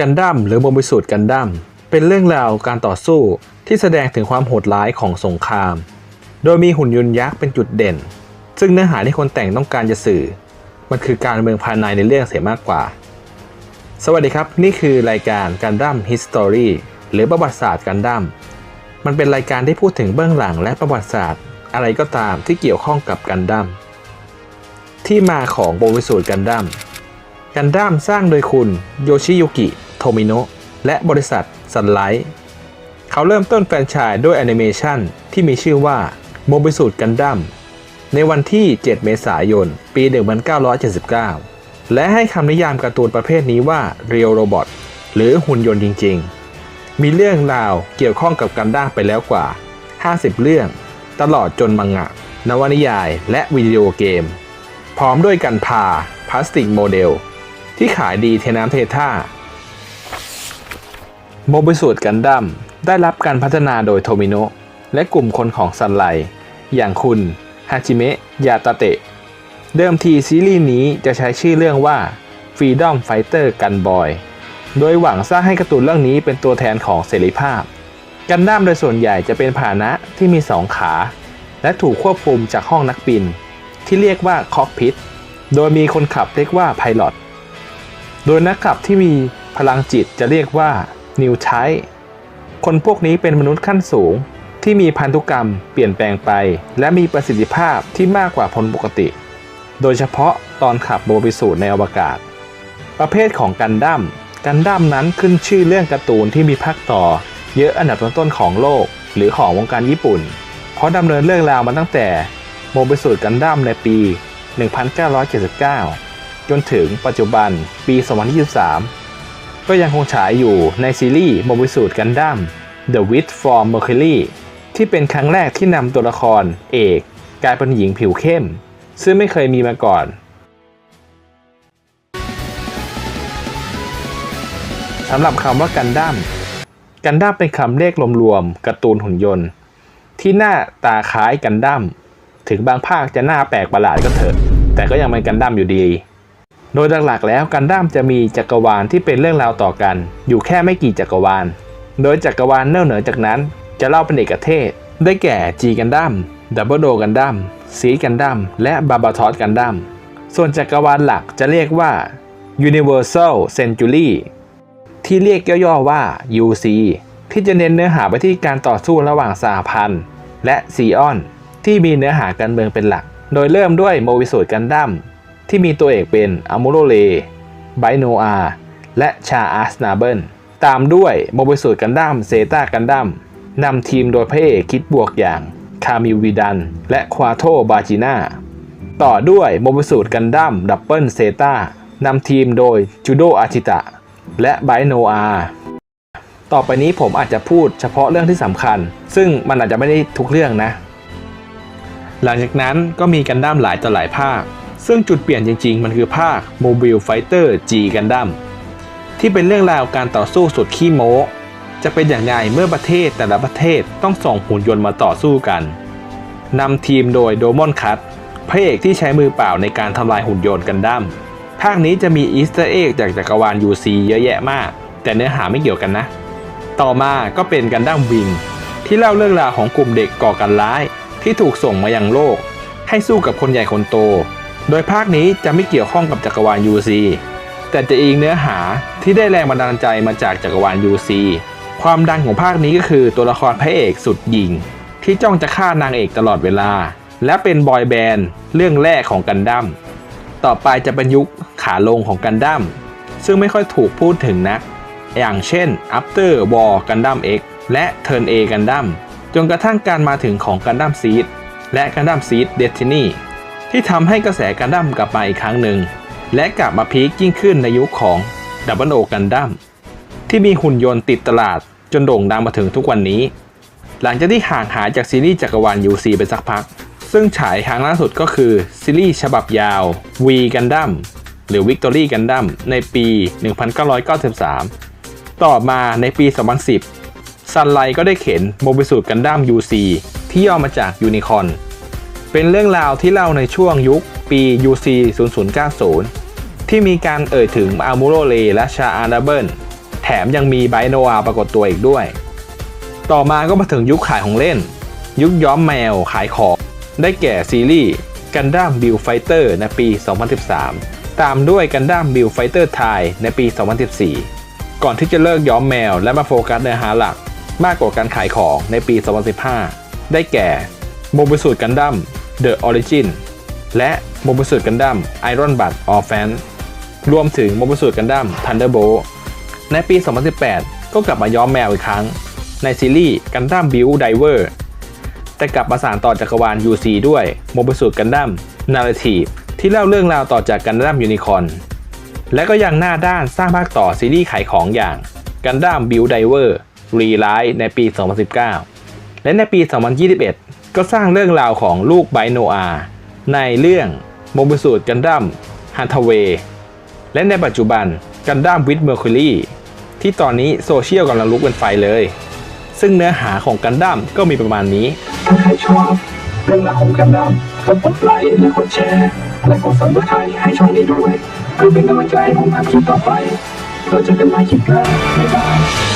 กันดั้มหรือโมบิสูตรกันดั้มเป็นเรื่องราวการต่อสู้ที่แสดงถึงความโหดร้ายของสงคราม โดยมีหุ่นยนต์ยักษ์เป็นจุดเด่น ซึ่งเนื้อหาที่คนแต่งต้องการจะสื่อ มันคือการเมืองภายในในเรื่องเสียมากกว่า สวัสดีครับ นี่คือรายการกันดั้ม History หรือประวัติศาสตร์กันดั้มมันเป็นรายการที่พูดถึงเบื้องหลังและประวัติศาสตร์ อะไรก็ตามที่เกี่ยวข้องกับกันดั้มที่มาของโบวิสูตรกันดั้มกันดั้มสร้างโดยคุณโยชิยุกิ โทมิโนและบริษัทซันไลท์เขาเริ่มต้นแฟรนไชส์ด้วยแอนิเมชันที่มีชื่อว่าโมบิสูตรกันดั้มในวันที่ 7 เมษายน ปี 1979 และให้คำนิยามการ์ตูนประเภทนี้ว่าเรียลโรบอทหรือหุ่นยนต์จริง ๆ มีเรื่องราวเกี่ยวข้องกับกันดั้มไปแล้วกว่า 50 เรื่อง ตลอดจนมังงะ นวนิยาย และวิดีโอเกม พร้อมด้วยกันพาพลาสติกโมเดล ที่ขายดีเทน้ำเทท่า โมบิสูตรกันดั้มได้รับการพัฒนาโดยโทมิโนะและกลุ่มคนของซันไลอย่างคุณฮาจิเมะยาตาเตะ เดิมทีซีรีส์นี้จะใช้ชื่อเรื่องว่า Freedom Fighter Gun Boy โดยหวังสร้างให้การ์ตูนเรื่องนี้เป็นตัวแทนของเสรีภาพ กันดั้มโดยส่วนใหญ่จะเป็นพาหนะที่มีสองขา และถูกควบคุมจากห้องนักบิน ที่เรียกว่าคอกพิทโดยมีคนขับเรียกว่าไพลอตโดยนักขับที่มีพลังจิตจะเรียกว่า นิวไทคนพวกนี้เป็นมนุษย์ขั้นสูง ที่มีพันธุกรรมเปลี่ยนแปลงไป และมีประสิทธิภาพที่มากกว่าคนปกติ โดยเฉพาะตอนขับโบบิสูตรในอวกาศ ประเภทของกันดั้มกันดั้มนั้นขึ้นชื่อเรื่องการ์ตูนที่มีภาคต่อ เยอะอันดับต้นๆของโลก หรือของวงการญี่ปุ่น เพราะดำเนินเรื่องราวมาตั้งแต่โมบิสูตรกันดั้มในปี 1979 จนถึงปัจจุบันปี 2023 ก็ยังคงฉายอยู่ในซีรีส์โมบิสูตรกันดั้ม The Witch from Mercury ที่เป็นครั้งแรกที่นำตัวละครเอกกลายเป็นหญิงผิวเข้ม ซึ่งไม่เคยมีมาก่อนสำหรับคำว่ากันดั้ม กันดั้มเป็นคำเรียกรวมๆการ์ตูนหุ่นยนต์ ที่หน้าตาคล้ายกันดั้ม ถึงบางภาคจะหน้าแปลกประหลาดก็เถอะ แต่ก็ยังเป็นกันดั้มอยู่ดี โดยหลักๆแล้วกันดั้มจะมีจักรวาลที่เป็นเรื่องราวต่อกัน อยู่แค่ไม่กี่จักรวาล โดยจักรวาลเนื่องเหนือจากนั้น จะเล่าเป็นเอกเทศ ได้แก่ G กันดั้มดับเบิลโดกันดั้มซีกันดั้มและบาบาทอสกันดั้มส่วนจักรวาลหลักจะเรียกว่า Universal Century ที่เรียกย่อๆว่า UC ที่จะเน้นเนื้อหาไปที่การต่อสู้ระหว่างสหพันธ์และซีออน ที่มีเนื้อหาการเมืองเป็นหลัก โดยเริ่มด้วยโมวิสูตรกันดั้ม ที่มีตัวเอกเป็นอามูโรเลไบโนอาและชาอาสนาเบิลตามด้วยโมบิสูตรกันดั้มเซตากันดั้มนำทีมโดยพระเอกคิดบวกอย่างคามิววิดัน และควาโตบาจิน่าต่อด้วยโมบิสูตรกันดั้มดับเบิลเซตานำทีมโดยจูโดอาชิตะ และไบโนอาต่อไปนี้ผมอาจจะพูดเฉพาะเรื่องที่สำคัญ ซึ่งมันอาจจะไม่ได้ทุกเรื่องนะ หลังจากนั้นก็มีกันดั้มหลายต่อหลายภาค ซึ่งจุดเปลี่ยนจริงๆ มันคือภาค Mobile Fighter G Gundam ที่เป็นเรื่องราวการต่อสู้สุดขี้โม้ จะเป็นอย่างไรเมื่อประเทศแต่ละประเทศต้องส่งหุ่นยนต์มาต่อสู้กันนำทีมโดยโดมอนคัตพระเอกที่ใช้มือเปล่าในการทำลายหุ่นยนต์กันดั้มภาคนี้จะมีอีสเตอร์เอ็กจากจักรวาล UC เยอะแยะมาก แต่เนื้อหาไม่เกี่ยวกันนะ ต่อมาก็เป็นกันดั้มวิง ที่เล่าเรื่องราวของกลุ่มเด็กก่อการร้าย ที่ถูกส่งมายังโลก ให้สู้กับคนใหญ่คนโต โดยภาคนี้จะไม่เกี่ยวข้องกับจักรวาล UC แต่จะอิงเนื้อหาที่ได้แรงบันดาลใจมาจากจักรวาล UC ความดังของภาคนี้ก็คือตัวละครพระเอกสุดหญิง ที่จ้องจะฆ่านางเอกตลอดเวลา และเป็นบอยแบนด์เรื่องแรกของกันดั้มต่อไปจะเป็นยุคขาลงของกันดั้มซึ่งไม่ค่อยถูกพูดถึงนัก อย่างเช่น After War Gundam X และ Turn A Gundam จนกระทั่งการมาถึงของ Gundam Seed และ Gundam Seed Destiny ที่ทำให้กระแสกันดั้มกลับมาอีกครั้งหนึ่ง และกลับมาพีคยิ่งขึ้นในยุคของ Double O Gundam ที่มีหุ่นยนต์ติดตลาดจนโด่งดังมาถึงทุกวันนี้ หลังจากที่ห่างหายจากซีรีส์จักรวาล UC ไปสักพัก ซึ่งฉายครั้งล่าสุดก็คือ ซีรีส์ฉบับยาว V Gundam หรือ Victory Gundam ในปี 1993 ต่อมาในปี 2010ซันไลก็ได้เข็นโมบิสูตรกันดั้ม UC ที่ย่อมาจากยูนิคอน เป็นเรื่องราวที่เล่าในช่วงยุคปี UC 0090 ที่มีการเอ่ยถึงอามูโรเลและชาอานาเบิลแถมยังมีไบโนอาปรากฏตัวอีกด้วย ต่อมาก็มาถึงยุคขายของเล่น ยุคย้อมแมวขายของ ได้แก่ซีรีส์กันดั้มบิลไฟเตอร์ในปี 2013 ตามด้วยกันดั้มบิลไฟเตอร์ไทยในปี 2014 ก่อนที่จะเลิกย้อมแมวและมาโฟกัสเนื้อหาหลัก มากกว่าการขายของในปี 2015 ได้แก่โมบิสูตกันดั้ม The Origin และโมบิสูตกันดั้ม Iron Blood Orphan รวมถึงโมบิสูตกันดั้ม Thunderbolt ในปี 2018 ก็กลับมาย้อมแมวอีกครั้ง ในซีรีส์กันดั้มบิ d ไดเวอร์แต่กลับมาสานต่อจักรวาล UC ด้วยโมบิสูตกันดั้มนาร์ทีฟที่เล่าเรื่องราวต่อจากกันดั้มยูนิคอนและก็ยังหน้าด้านสร้างภาคต่อซีรีส์ขายของอย่างกันดั้มบิ d ไดเวอร์รีไลท์ในปี 2019 และในปี 2021 ก็สร้างเรื่องราวของลูกไบโนอาในเรื่องโมบิสูตกันดั้มฮันทเวและในปัจจุบันกันดั้มวิดเมอร์คิวรีที่ตอนนี้โซเชียลกำลังลุกเป็นไฟเลย ซึ่งเนื้อหาของกันดั้มก็มีประมาณนี้ ถ้าใครชอบเรื่องราวของกันดั้มกดไลค์และกดแชร์และกดซับสไครต์ให้ช่องนี้ด้วยเพื่อเป็นกำลังใจให้ผมทำคลิปต่อไปเราจะกันใหม่คลิปหน้าบ๊ายบาย